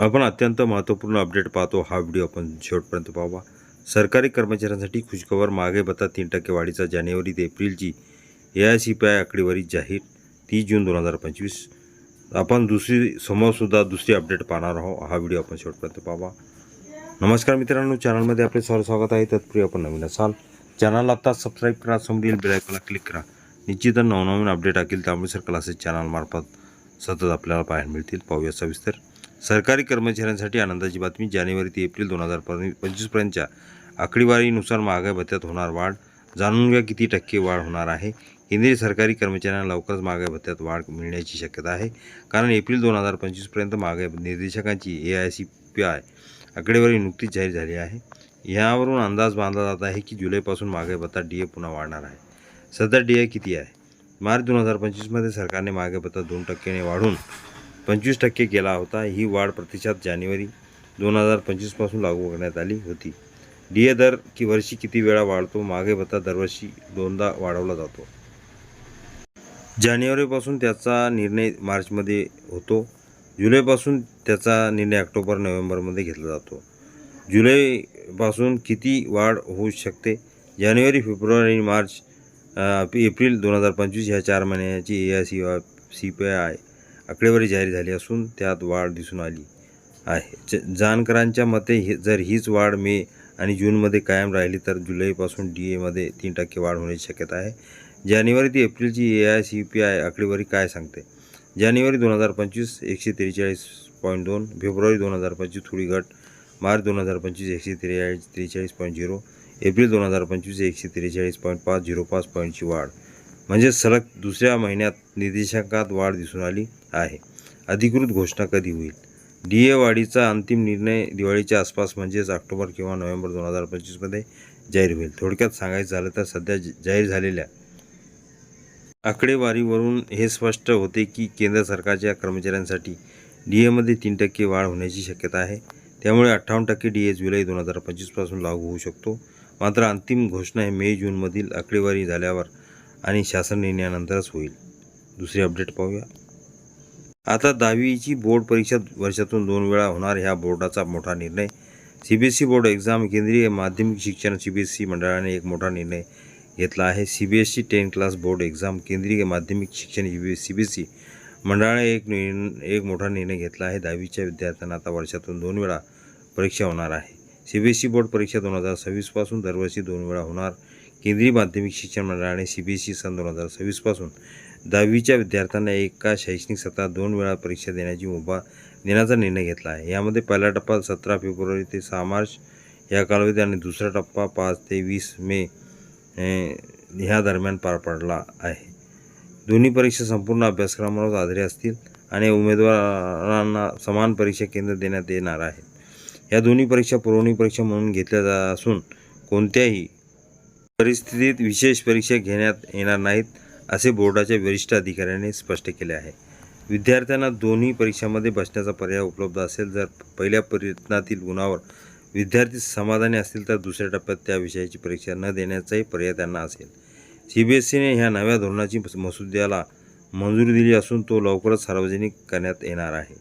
आपण अत्यंत महत्त्वपूर्ण अपडेट पाहतो. हा व्हिडिओ आपण शेवटपर्यंत पाहावा. सरकारी कर्मचाऱ्यांसाठी खुशखबर मागे भत्ता तीन टक्के वाढीचा जानेवारी ते एप्रिलची A I C P I आकडेवारी जाहीर. तीस जून दोन हजार पंचवीस. आपण दुसरी समोरसुद्धा दुसरी अपडेट पाहणार आहोत. हा व्हिडिओ आपण शेवटपर्यंत पाहावा. नमस्कार मित्रांनो. चॅनलमध्ये आपले सर्व स्वागत आहे. तत्पूर्वी आपण नवीन असाल चॅनलला आता सबस्क्राईब करा समोरील बेलायकला क्लिक करा. निश्चितच नवनवीन अपडेट टाकेल त्यामुळे सर क्लासेस चॅनलमार्फत सतत आपल्याला पाहायला मिळतील. पाहूया सविस्तर. सरकारी कर्मचाऱ्यांसाठी आनंदाची बातमी. जानेवारी ते एप्रिल दोन हजार पंचवीसपर्यंतच्या आकडेवारीनुसार महागाई भत्त्यात होणार वाढ. जाणून घ्या किती टक्के वाढ होणार आहे. केंद्रीय सरकारी कर्मचाऱ्यांना लवकरच महागाई भत्त्यात वाढ मिळण्याची शक्यता आहे. कारण एप्रिल दोन हजार पंचवीसपर्यंत महागाई निर्देशकांची A I C P I आकडेवारी नुकतीच जाहीर झाली आहे. यावरून अंदाज बांधला जात आहे की जुलैपासून महागाई भत्ता डी ए पुन्हा वाढणार आहे. सध्या डी ए किती आहे? मार्च दोन हजार पंचवीसमध्ये सरकारने महागाई भत्ता दोन टक्क्याने वाढून पंचवीस टक्के केला होता. ही वाढ प्रतिशत जानेवारी दोन हजार पंचवीसपासून लागू करण्यात आली होती. डी ए दर की वर्षी किती वेळा वाढतो? मागे भत्ता दरवर्षी दोनदा वाढवला जातो. जानेवारीपासून त्याचा निर्णय मार्चमध्ये होतो. जुलैपासून त्याचा निर्णय ऑक्टोबर नोव्हेंबरमध्ये घेतला जातो. जुलैपासून किती वाढ होऊ शकते? जानेवारी फेब्रुवारी आणि मार्च एप्रिल दोन हजार पंचवीस ह्या चार महिन्याची A I C C P I आकडेवारी जाहीर झाली असून त्यात वाढ दिसून आली आहे. ज जानकरांच्या मते हे जर हीच वाढ मे आणि जूनमध्ये कायम राहिली तर जुलैपासून डी एमध्ये तीन टक्के वाढ होण्याची शक्यता आहे. जानेवारी ते एप्रिलची A I C P I आकडेवारी काय सांगते? जानेवारी दोन हजार पंचवीस एकशे त्रेचाळीस पॉईंट दोन फेब्रुवारी दोन हजार पंचवीस थोडी घट मार्च दोन हजार पंचवीस एकशे त्रेचाळीस त्रेचाळीस पॉईंट झिरो एप्रिल दोन हजार पंचवीस एकशे त्रेचाळीस पॉईंट पाच झिरो पाच पॉईंटची वाढ. म्हणजे सलग दुसऱ्या महिन्यात निर्देशांकात वाढ दिसून आली आहे. अधिकृत घोषणा कधी होईल? डी ए वाढीचा अंतिम निर्णय दिवाळीच्या आसपास म्हणजेच ऑक्टोबर किंवा नोव्हेंबर दोन हजार पंचवीसमध्ये जाहीर होईल. थोडक्यात सांगायचं झालं तर सध्या जाहीर झालेल्या आकडेवारीवरून हे स्पष्ट होते की केंद्र सरकारच्या कर्मचाऱ्यांसाठी डी एमध्ये तीन टक्के वाढ होण्याची शक्यता आहे. त्यामुळे अठ्ठावन्न टक्के डी ए जुलै दोन हजार पंचवीसपासून लागू होऊ शकतो. मात्र अंतिम घोषणा हे मे जूनमधील आकडेवारी झाल्यावर आणि शासन निर्णयानंतरच होईल. दुसरी अपडेट पाहूया. आता दहावीची बोर्ड परीक्षा वर्षातून दोन वेळा होणार ह्या बोर्डाचा मोठा निर्णय. C B S C board exam केंद्रीय माध्यमिक शिक्षण सी बी एस सी मंडळाने एक मोठा निर्णय घेतला आहे. C B S C ten class board exam केंद्रीय माध्यमिक शिक्षण सी बी एस सी मंडळाने एक निर्ण एक मोठा निर्णय घेतला आहे. दहावीच्या विद्यार्थ्यांना आता वर्षातून दोन वेळा परीक्षा होणार आहे. C B S C board परीक्षा दोन हजार सव्वीसपासून दरवर्षी दोन वेळा होणार. केंद्रीय माध्यमिक शिक्षण मंडळाने सी बी एस सी सन दोन हजार सव्वीसपासून दहावीच्या विद्यार्थ्यांना एका शैक्षणिक सत्रात दोन वेळा परीक्षा देण्याची मुभा देण्याचा निर्णय घेतला आहे. यामध्ये पहिला टप्पा सतरा फेब्रुवारी ते सहा मार्च या कालावधीत आणि दुसरा टप्पा पाच ते वीस मे ह्या दरम्यान पार पडला आहे. दोन्ही परीक्षा संपूर्ण अभ्यासक्रमावर आधारित असतील आणि उमेदवारांना समान परीक्षा केंद्र देण्यात येणार आहेत. या दोन्ही परीक्षा पुरवणी परीक्षा म्हणून घेतल्या जा असून कोणत्याही परिस्थितीत विशेष परीक्षा घेण्यात येणार नाहीत असे बोर्डाच्या वरिष्ठ अधिकाऱ्यांनी स्पष्ट केले आहे. विद्यार्थ्यांना दोन्ही परीक्षांमध्ये बसण्याचा पर्याय उपलब्ध असेल जर पहिल्या प्रयत्नातील गुणावर विद्यार्थी समाधानी असतील तर दुसऱ्या टप्प्यात त्या विषयाची परीक्षा न देण्याचाही पर्याय त्यांना असेल. सी बी एस सीने ह्या नव्या धोरणाची मसुद्याला मंजुरी दिली असून तो लवकरच सार्वजनिक करण्यात येणार आहे.